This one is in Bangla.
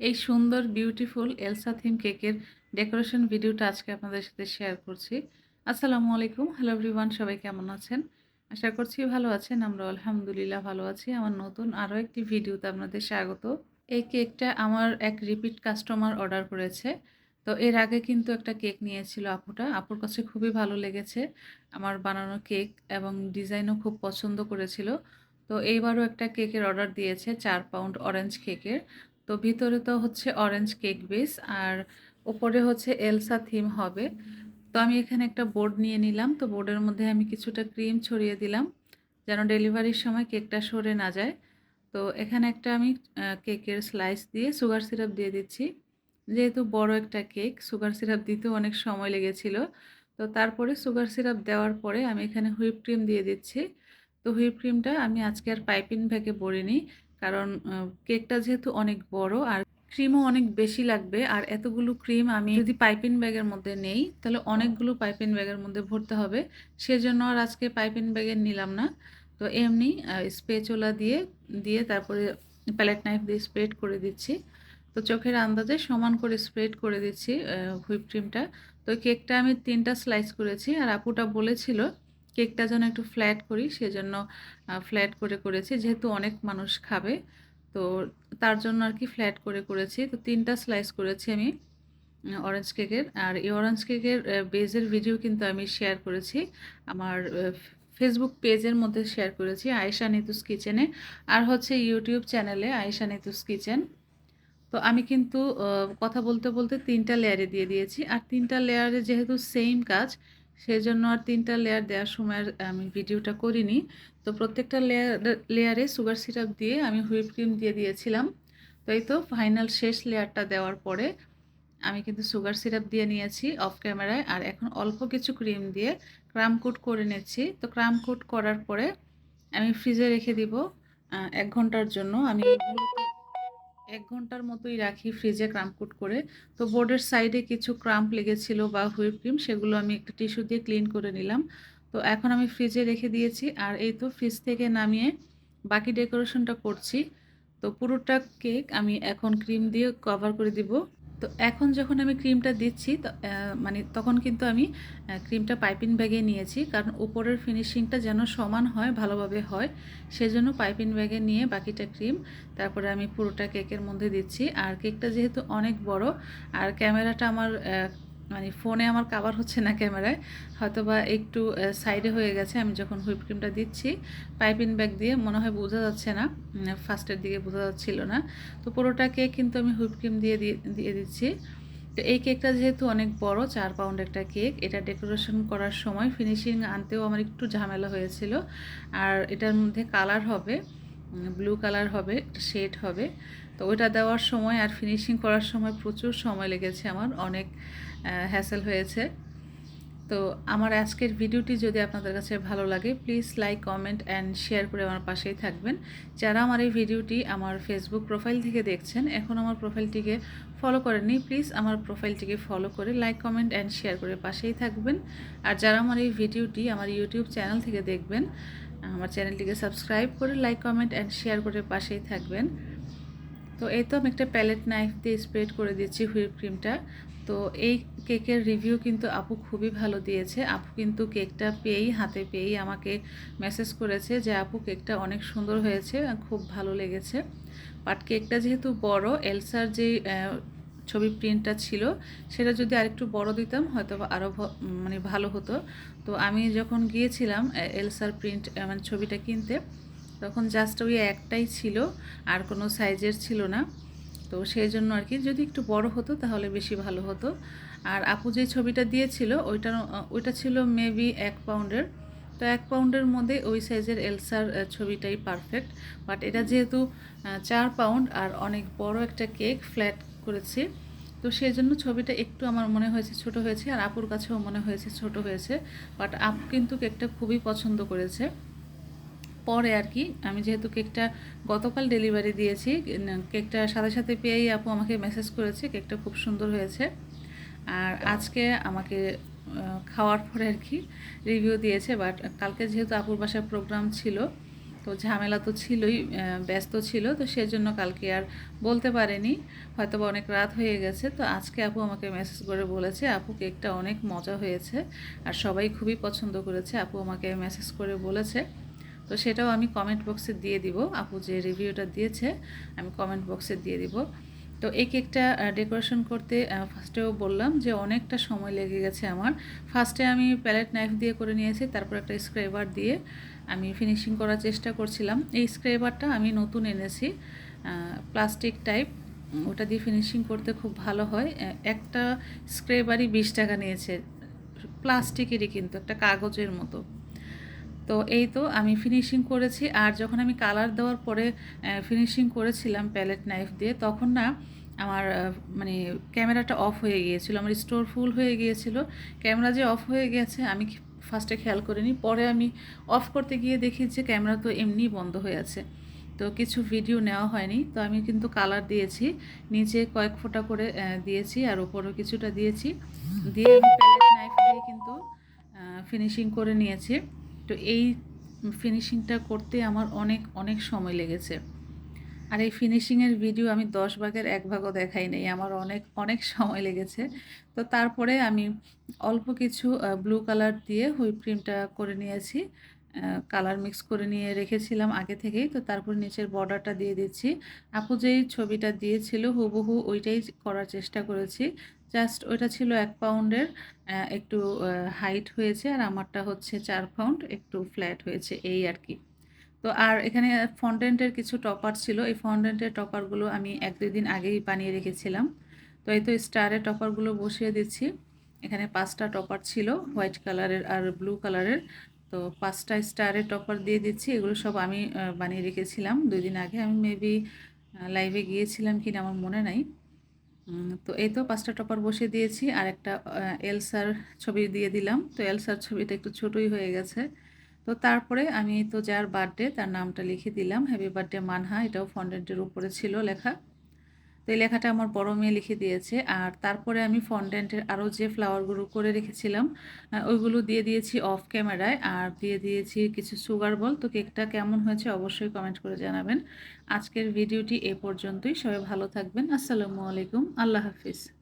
এই সুন্দর বিউটিফুল এলসা থিম কেকের ডেকোরেশন ভিডিওটা আজকে আপনাদের সাথে শেয়ার করছি। আসসালামু আলাইকুম। হ্যালো এভরিওয়ান সবাই কেমন আছেন? আশা করছি ভালো আছেন। আমরা আলহামদুলিল্লাহ ভালো আছি। আমার নতুন আরও একটি ভিডিওতে আপনাদের স্বাগত। এই কেকটা আমার এক রিপিট কাস্টমার অর্ডার করেছে। তো এর আগে কিন্তু একটা কেক নিয়েছিল আপুটা। আপুর কাছে খুবই ভালো লেগেছে আমার বানানো কেক এবং ডিজাইনও খুব পছন্দ করেছিল। তো এইবারও একটা কেকের অর্ডার দিয়েছে, চার পাউন্ড অরেঞ্জ কেকের তো ভিতরে তো হচ্ছে অরেঞ্জ কেক বেস আর ওপরে হচ্ছে এলসা থিম হবে। তো আমি এখানে একটা বোর্ড নিয়ে নিলাম, তো বোর্ডের মধ্যে আমি কিছুটা ক্রিম ছড়িয়ে দিলাম, যেন ডেলিভারির সময় কেকটা সরে না যায়। তো এখানে একটা আমি কেকের স্লাইস দিয়ে সুগার সিরাপ দিয়ে দিচ্ছি। যেহেতু বড় একটা কেক সুগার সিরাপ দিতেও অনেক সময় লেগেছিল। তো তারপরে সুগার সিরাপ দেওয়ার পরে আমি এখানে হুইপ ক্রিম দিয়ে দিচ্ছি। তো হুইপ ক্রিমটা আমি আজকে আর পাইপিং ভ্যাগে ভরিনি কারণ কেকটা যেহেতু অনেক বড় আর ক্রিমও অনেক বেশি লাগবে, আর এতগুলো ক্রিম আমি যদি পাইপিং ব্যাগের মধ্যে নেই, তাহলে অনেকগুলো পাইপিং ব্যাগের মধ্যে ভরতে হবে। সেজন্য আর আজকে পাইপিং ব্যাগের নিলাম না। তো এমনি স্প্রেচোলা দিয়ে দিয়ে তারপরে প্যালেট নাইফ দিয়ে স্প্রেড করে দিচ্ছি। তো চোখের আন্দাজে সমান করে স্প্রেড করে দিচ্ছি হুইপ ক্রিমটা তো কেকটা আমি তিনটা স্লাইস করেছি, আর আপুটা বলেছিল কেকটা যেন একটু ফ্ল্যাট করি, সেজন্য ফ্ল্যাট করে করেছি। যেহেতু অনেক মানুষ খাবে, তো তার জন্য আর কি ফ্ল্যাট করে করেছি। তো তিনটা স্লাইস করেছি আমি অরেঞ্জ কেকের আর এই অরেঞ্জ কেকের বেজের ভিডিও কিন্তু আমি শেয়ার করেছি। আমার ফেসবুক পেজের মধ্যে শেয়ার করেছি, আয়েশা নিতুস কিচেনে আর হচ্ছে ইউটিউব চ্যানেলে আয়েশা নিতুস কিচেন তো আমি কিন্তু কথা বলতে বলতে তিনটা লেয়ারে দিয়ে দিয়েছি। আর তিনটা লেয়ারে যেহেতু সেম কাজ সেই জন্য আর তিনটা লেয়ার দেওয়ার সময় আমি ভিডিওটা করিনি। তো প্রত্যেকটা লেয়ার লেয়ারে সুগার সিরাপ দিয়ে আমি হুইপ ক্রিম দিয়ে দিয়েছিলাম। তো এই তো ফাইনাল শেষ লেয়ারটা দেওয়ার পরে আমি কিন্তু সুগার সিরাপ দিয়ে নিয়েছি অফ ক্যামেরায় আর এখন অল্প কিছু ক্রিম দিয়ে ক্রাম কোট করে নিচ্ছি। তো ক্রাম কোট করার পরে আমি ফ্রিজে রেখে দিব এক ঘণ্টার জন্য। আমি এক ঘণ্টার মতোই রাখি ফ্রিজে ক্রাম্পকুট করে। তো বোর্ডের সাইডে কিছু ক্রাম্প লেগেছিল বা হুইপ ক্রিম সেগুলো আমি একটা টিস্যু দিয়ে ক্লিন করে নিলাম। তো এখন আমি ফ্রিজে রেখে দিয়েছি আর এই তো ফ্রিজ থেকে নামিয়ে বাকি ডেকোরেশনটা করছি। তো পুরোটা কেক আমি এখন ক্রিম দিয়ে কভার করে দিব। তো এখন যখন আমি ক্রিমটা দিচ্ছি মানে তখন কিন্তু আমি ক্রিমটা পাইপিং ব্যাগে নিয়েছি। কারণ উপরের ফিনিশিংটা যেন সমান হয়, ভালোভাবে হয়, সেজন্য পাইপিং ব্যাগে নিয়ে বাকিটা ক্রিম, তারপরে আমি পুরোটা কেকের মধ্যে দিচ্ছি। আর কেকটা যেহেতু অনেক বড়, আর ক্যামেরাটা আমার মানে ফোনে আমার কাভার হচ্ছে না ক্যামেরায় হয়তো বা একটু সাইডে হয়ে গেছে, আমি যখন হুইপ ক্রিমটা দিচ্ছি পাইপিং ব্যাগ দিয়ে মনে হয় বোঝা যাচ্ছে না ফার্স্টের দিকে বোঝা যাচ্ছিল না। তো পুরোটা কেক কিন্তু আমি হুইপ ক্রিম দিয়ে দিয়ে দিচ্ছি। তো এই কেকটা যেহেতু অনেক বড়, চার পাউন্ড একটা কেক এটা ডেকোরেশন করার সময় ফিনিশিং আনতেও আমার একটু ঝামেলা হয়েছিল। আর এটার মধ্যে কালার হবে ব্লু কালার হবে শেড হবে। তো ওইটা দেওয়ার সময় আর ফিনিশিং করার সময় প্রচুর সময় লেগেছে আমার, অনেক হ্যাসেল হয়েছে। তো আমার আজকের ভিডিওটি যদি আপনাদের কাছে ভালো লাগে please like comment and share করে আমার পাশেই থাকবেন। যারা আমার এই ভিডিওটি আমার ফেসবুক প্রোফাইল থেকে দেখছেন, এখন আমার প্রোফাইলটিকে ফলো করেননি প্লিজ আমার প্রোফাইলটিকে ফলো করে লাইক কমেন্ট অ্যান্ড শেয়ার করে পাশেই থাকবেন। আর যারা আমার এই ভিডিওটি আমার ইউটিউব চ্যানেল থেকে দেখবেন, আমার চ্যানেলটিকে সাবস্ক্রাইব করে লাইক কমেন্ট অ্যান্ড শেয়ার করে পাশেই থাকবেন। তো এই তো আমি একটা প্যালেট নাইফ দিয়ে স্প্রেড করে দিচ্ছি হুইপ ক্রিমটা। তো এই কেকের রিভিউ কিন্তু আপু খুবই ভালো দিয়েছে। আপু কিন্তু কেকটা পেয়েই, হাতে পেয়েই আমাকে মেসেজ করেছে যে, আপু, কেকটা অনেক সুন্দর হয়েছে, খুব ভালো লেগেছে। বাট কেকটা যেহেতু বড়, এলসার যে ছবি প্রিন্টটা ছিল, সেটা যদি আরেকটু বড় দিতাম হয়তো আরও মানে ভালো হতো। তো আমি যখন গিয়েছিলাম এলসার প্রিন্ট মানে ছবিটা কিনতে তখন জাস্ট ওই একটাই ছিল, আর কোনো সাইজের ছিল না। তো সেই জন্য আর কি, যদি একটু বড় হতো তাহলে বেশি ভালো হতো। আর আপু যে ছবিটা দিয়েছিল ওইটা ওইটা ছিল মেবি এক পাউন্ডের তো এক পাউন্ডের মধ্যে ওই সাইজের এলসার ছবিটাই পারফেক্ট বাট এটা যেহেতু চার পাউন্ড আর অনেক বড় একটা কেক ফ্ল্যাট করেছি, তো সেই জন্য ছবিটা একটু আমার মনে হয়েছে ছোট হয়েছে, আর আপুর কাছেও মনে হয়েছে ছোট হয়েছে। বাট আপু কিন্তু কেকটা খুবই পছন্দ করেছে। পরে আর কি আমি যেহেতু কেকটা গতকাল ডেলিভারি দিয়েছি কেকটা সাথে সাথে পেয়েই আপু আমাকে মেসেজ করেছে কেকটা খুব সুন্দর হয়েছে। আর আজকে আমাকে খাওয়ার পরে আর কি রিভিউ দিয়েছে বাট কালকে যেহেতু আপুর বাসায় প্রোগ্রাম ছিল তো ঝামেলা তো ছিলই ব্যস্ত ছিল তো সেজন্য কালকে আর বলতে পারেনি। হয়তো বা অনেক রাত হয়ে গেছে তো আজকে আপু আমাকে মেসেজ করে বলেছে আপু কেকটা অনেক মজা হয়েছে আর সবাই খুবই পছন্দ করেছে। আপু আমাকে মেসেজ করে বলেছে। তো সেটাও আমি কমেন্ট বক্সে দিয়ে দিব। আপু যে রিভিউটা দিয়েছে, আমি কমেন্ট বক্সে দিয়ে দিব। তো এই কেকটা ডেকোরেশন করতে ফার্স্টেও বললাম যে অনেকটা সময় লেগে গেছে আমার। ফার্স্টে আমি প্যালেট নাইফ দিয়ে করে নিয়েছি, তারপর একটা স্ক্রেবার দিয়ে আমি ফিনিশিং করার চেষ্টা করছিলাম। এই স্ক্রেবারটা আমি নতুন এনেছি প্লাস্টিক টাইপ ওটা দিয়ে ফিনিশিং করতে খুব ভালো হয়। একটা স্ক্রেবারই বিশ টাকা নিয়েছে, প্লাস্টিকেরই কিন্তু, একটা কাগজের মতো। তো এই তো আমি ফিনিশিং করেছি। আর যখন আমি কালার দেওয়ার পরে ফিনিশিং করেছিলাম প্যালেট নাইফ দিয়ে, তখন না আমার মানে ক্যামেরাটা অফ হয়ে গিয়েছিল। আমার স্টোর ফুল হয়ে গিয়েছিল। ক্যামেরা যে অফ হয়ে গেছে, আমি ফার্স্টে খেয়াল করিনি। পরে আমি অফ করতে গিয়ে দেখি যে ক্যামেরা তো এমনিই বন্ধ হয়ে আছে। তো কিছু ভিডিও নেওয়া হয়নি। তো আমি কিন্তু কালার দিয়েছি। নিচে কয়েক ফোঁটা করে দিয়েছি আর ওপরেও কিছুটা দিয়েছি। দিয়ে আমি প্যালেট নাইফ দিয়ে কিন্তু ফিনিশিং করে নিয়েছি। তো এই ফিনিশিংটা করতে আমার অনেক অনেক সময় লেগেছে। আর এই ফিনিশিংয়ের ভিডিও আমি দশ ভাগের এক ভাগও দেখাই নেই, আমার অনেক অনেক সময় লেগেছে। তো তারপরে আমি অল্প কিছু ব্লু কালার দিয়ে হুইপ ক্রিমটা করে নিয়েছি। কালার মিক্স করে নিয়ে রেখেছিলাম আগে থেকেই। তো তারপর নিচের বর্ডারটা দিয়ে দিচ্ছি। আপু যেই ছবিটা দিয়েছিল, হুবহু ওইটাই করার চেষ্টা করেছি। জাস্ট ওইটা ছিল এক পাউন্ডের একটু হাইট হয়েছে আর আমারটা হচ্ছে চার পাউন্ড একটু ফ্ল্যাট হয়েছে এই আর কি। তো আর এখানে ফন্ডেন্টের কিছু টপার ছিল। এই ফন্ডেন্টের টপারগুলো আমি এক দুই দিন আগেই বানিয়ে রেখেছিলাম। তো এই তো স্টারের টপারগুলো বসিয়ে দিচ্ছি। এখানে পাঁচটা টপার ছিল হোয়াইট কালারের আর ব্লু কালারের তো পাঁচটা স্টারের টপার দিয়ে দিচ্ছি, এগুলো সব আমি বানিয়ে রেখেছিলাম। দুই দিন আগে আমি মেবি লাইভে গিয়েছিলাম কিনা আমার মনে নাই। তো এই তো পাঁচটা টপার বসিয়ে দিয়েছি, আর একটা এলসার ছবি দিয়ে দিলাম। তো এলসার ছবিটা একটু ছোটই হয়ে গেছে। তো তারপরে আমি তো যার বার্থডে তার নামটা লিখে দিলাম। Happy birthday Manha. এটাও ফন্ডেন্টের উপরে ছিল লেখা। তো এই লেখাটা আমার বড় মেয়ে লিখে দিয়েছে। আর তারপরে আমি ফন্ডেন্টের আরও যে ফ্লাওয়ারগুলো করে রেখেছিলাম ওইগুলো দিয়ে দিয়েছি অফ ক্যামেরায় আর দিয়ে দিয়েছি কিছু সুগার বল তো কেকটা কেমন হয়েছে অবশ্যই কমেন্ট করে জানাবেন। আজকের ভিডিওটি এ পর্যন্তই। সবাই ভালো থাকবেন। আসসালামু আলাইকুম। আল্লাহ হাফিজ।